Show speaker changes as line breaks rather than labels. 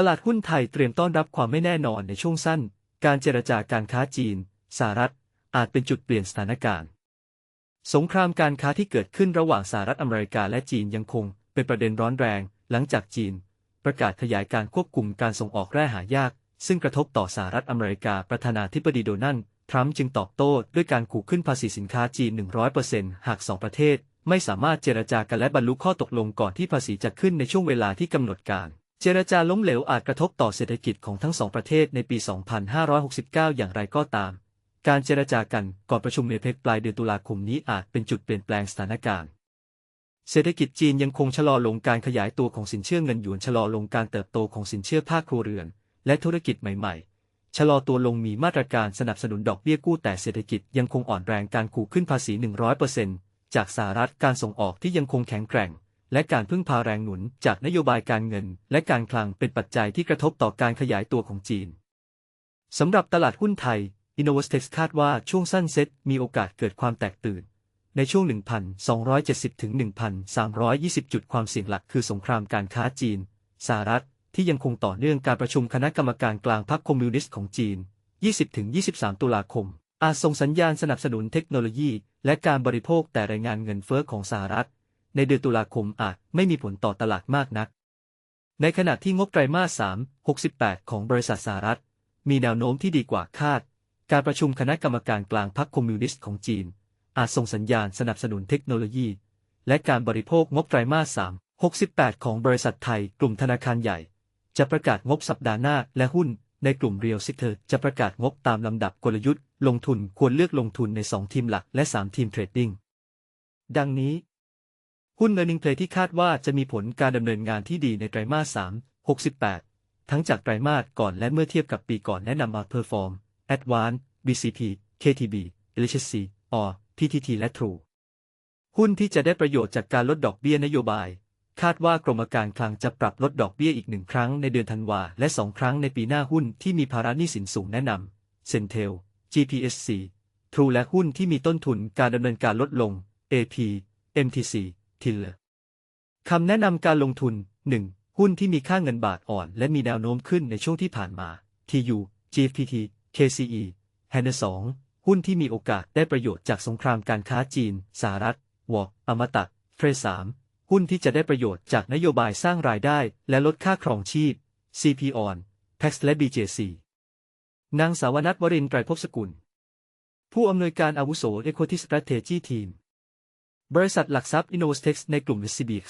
ตลาดหุ้นไทยเตรียมต้อนรับความไม่แน่นอนในช่วงสั้น การเจรจาการค้าจีน สหรัฐ อาจเป็นจุดเปลี่ยนสถานการณ์ สงครามการค้าที่เกิดขึ้นระหว่างสหรัฐอเมริกาและจีนยังคง เป็นประเด็นร้อนแรง หลังจากจีน ประกาศขยายการควบคุมการส่งออกแร่หายาก ซึ่งกระทบต่อสหรัฐอเมริกาประธานาธิบดีโดนัลด์ทรัมป์จึงตอบโต้ด้วยการขู่ขึ้นภาษีสินค้าจีน 100%หากสองประเทศ ไม่สามารถเจรจากันและบรรลุข้อตกลงก่อนที่ภาษีจะขึ้นในช่วงเวลาที่กำหนดการ เจรจาล้มเหลวอาจกระทบต่อเศรษฐกิจของทั้งสองประเทศในปี 2569 อย่างไรก็ตาม การเจรจากันก่อนประชุมเอเปกปลายเดือนตุลาคมนี้อาจเป็นจุดเปลี่ยนแปลงสถานการณ์ เศรษฐกิจจีนยังคงชะลอลงการขยายตัวของสินเชื่อเงินหยวนชะลอลงการเติบโตของสินเชื่อภาคครัวเรือน และธุรกิจใหม่ ๆ ชะลอตัวลงมีมาตรการสนับสนุนดอกเบี้ยกู้แต่เศรษฐกิจยังคงอ่อนแรงการขู่ขึ้นภาษี 100%จากสหรัฐการส่งออกที่ยังคงแข็งแกร่ง และการพึ่งพาแรงหนุนจากนโยบายการเงิน และการคลังเป็นปัจจัยที่กระทบต่อการขยายตัวของจีนสำหรับตลาดหุ้นไทย Innovatex คาดว่าช่วงสั้นเซ็ตมีโอกาสเกิดความแตกตื่น ในช่วง 1,270 ถึง 1,320 จุดความเสี่ยงหลักคือสงครามการค้าจีนสหรัฐ ที่ยังคงต่อเนื่องการประชุมคณะกรรมการกลางพรรคคอมมิวนิสต์ของจีน 20ถึง23 ตุลาคม อาจส่งสัญญาณสนับสนุนเทคโนโลยี และการบริโภคแต่รายงานเงินเฟ้อของสหรัฐ ในเดือนตุลาคมอาจไม่มีผลต่อตลาดมากนัก ในขณะที่งบไตรมาส 3 68 ของบริษัทสหรัฐ มีแนวโน้มที่ดีกว่าคาด การประชุมคณะกรรมการกลางพรรคคอมมิวนิสต์ของจีน อาจส่งสัญญาณสนับสนุนเทคโนโลยี และการบริโภคงบไตรมาส 3 68 ของบริษัทไทย กลุ่มธนาคารใหญ่ จะประกาศงบสัปดาห์หน้าและหุ้นในกลุ่มเรียลซิเตอร์จะประกาศงบตามลำดับกลยุทธ์ ลงทุนควรเลือกลงทุนใน 2 ทีมหลักและ 3 ทีมเทรดดิ้ง ดังนี้ หุ้น Earning Play ที่คาดว่าจะมีผลการดำเนินงานที่ดีในไตรมาส 3 68 ทั้งจากไตรมาสก่อนและเมื่อเทียบกับปีก่อนแนะนำมา Perform Advance BCP KTB LHC or PTT และ True หุ้นที่จะได้ประโยชน์จากการลดดอกเบี้ยนโยบาย คาดว่ากรมการคลังจะปรับลดดอกเบี้ยอีกหนึ่งครั้งในเดือนธันวาและสองครั้งในปีหน้าหุ้นที่มีภาระหนี้สินสูงแนะนำ Centel GPSC True และหุ้นที่มีต้นทุนการดำเนินการลดลง AP MTC Tiller คำแนะนำการลงทุน 1. หุ้นที่มีค่าเงินบาทอ่อน และมีแนวโน้มขึ้นในช่วงที่ผ่านมา TU GFPT KCE h a n 2หุ้นที่มีโอกาสได้ประโยชน์จากสงครามการค้าจีน สหรัฐวออมตะเฟรสามหุ้นที่จะได้ประโยชน์จากนโยบายสร้างรายได้ และลดค่าครองชีพ CP on Tax และ BJC นางสาวนัทวรินทร์ไตรภพสกุล ผู้อำนวยการอาวุโส Equity Strategy Team บริษัทหลักทรัพย์ Innovatex ในกลุ่ม SCBX